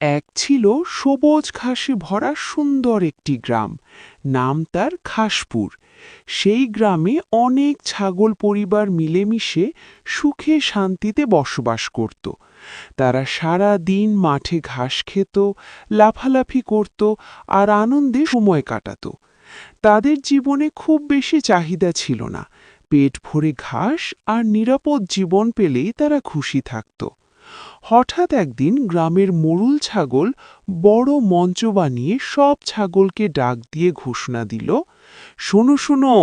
এক ছিল সবুজ ঘাসে ভরা সুন্দর একটি গ্রাম। নাম তার খাসপুর। সেই গ্রামে অনেক ছাগল পরিবার মিলেমিশে সুখে শান্তিতে বসবাস করত। তারা সারা দিন মাঠে ঘাস খেত, লাফালাফি করত আর আনন্দে সময় কাটাত। তাদের জীবনে খুব বেশি চাহিদা ছিল না। পেট ভরে ঘাস আর নিরাপদ জীবন পেলেই তারা খুশি থাকত। হঠাৎ একদিন গ্রামের মরুল ছাগল বড় মঞ্চ বানিয়ে সব ছাগলকে ডাক দিয়ে ঘোষণা দিল, শোনো শোনো,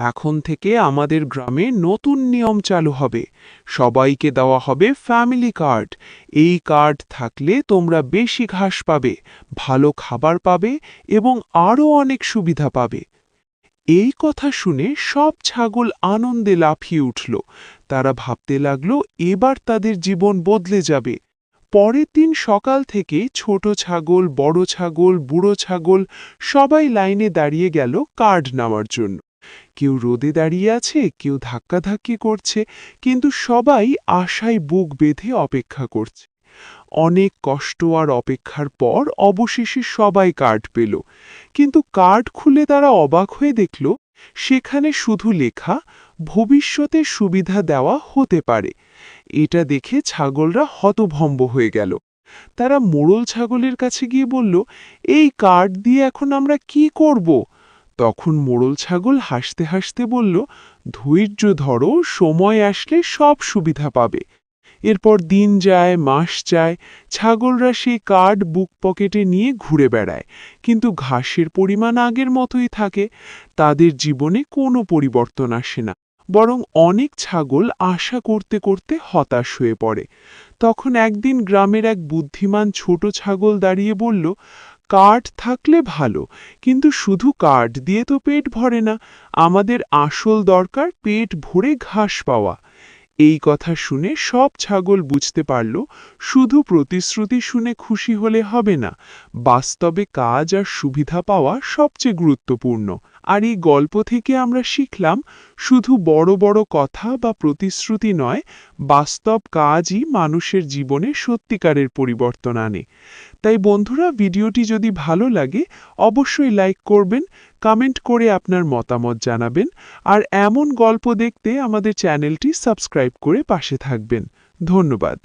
এখন থেকে আমাদের গ্রামে নতুন নিয়ম চালু হবে। সবাইকে দেওয়া হবে ফ্যামিলি কার্ড। এই কার্ড থাকলে তোমরা বেশি ঘাস পাবে, ভালো খাবার পাবে এবং আরও অনেক সুবিধা পাবে। এই কথা শুনে সব ছাগল আনন্দে লাফিয়ে উঠল। তারা ভাবতে লাগল, এবার তাদের জীবন বদলে যাবে। পরের দিন সকাল থেকে ছোট ছাগল, বড় ছাগল, বুড়ো ছাগল সবাই লাইনে দাঁড়িয়ে গেল কার্ড নামার জন্য। কেউ রোদে দাঁড়িয়ে আছে, কেউ ধাক্কাধাক্কি করছে, কিন্তু সবাই আশায় বুক বেঁধে অপেক্ষা করছে। অনেক কষ্ট আর অপেক্ষার পর অবশেষে সবাই কার্ড পেল। কিন্তু কার্ড খুলে তারা অবাক হয়ে দেখল, সেখানে শুধু লেখা, ভবিষ্যতে সুবিধা দেওয়া হতে পারে। এটা দেখে ছাগলরা হতভম্ব হয়ে গেল। তারা মোড়ল ছাগলের কাছে গিয়ে বলল, এই কার্ড দিয়ে এখন আমরা কি করব? তখন মোড়ল ছাগল হাসতে হাসতে বলল, ধৈর্য ধরো, সময় আসলে সব সুবিধা পাবে। এরপর দিন যায়, মাস যায়, ছাগলরা সেই কার্ড বুক পকেটে নিয়ে ঘুরে বেড়ায়। কিন্তু ঘাসের পরিমাণ আগের মতোই থাকে, তাদের জীবনে কোনো পরিবর্তন আসে না। বরং অনেক ছাগল আশা করতে করতে হতাশ হয়ে পড়ে। তখন একদিন গ্রামের এক বুদ্ধিমান ছোট ছাগল দাঁড়িয়ে বলল, কার্ড থাকলে ভালো, কিন্তু শুধু কার্ড দিয়ে তো পেট ভরে না, আমাদের আসল দরকার পেট ভরে ঘাস পাওয়া। এই কথা শুনে সব ছাগল বুঝতে পারল, শুধু প্রতিশ্রুতি শুনে খুশি হলে হবে না, বাস্তবে কাজ আর সুবিধা পাওয়া সবচেয়ে গুরুত্বপূর্ণ। আর এই গল্প থেকে আমরা শিখলাম, শুধু বড় বড় কথা বা প্রতিশ্রুতি নয়, বাস্তব কাজই মানুষের জীবনে সত্যিকারের পরিবর্তন আনে। তাই বন্ধুরা, ভিডিওটি যদি ভালো লাগে, অবশ্যই লাইক করবেন কমেন্ট করে আপনার মতামত জানাবেন আর এমন গল্প দেখতে আমাদের চ্যানেলটি সাবস্ক্রাইব করে পাশে থাকবেন। ধন্যবাদ।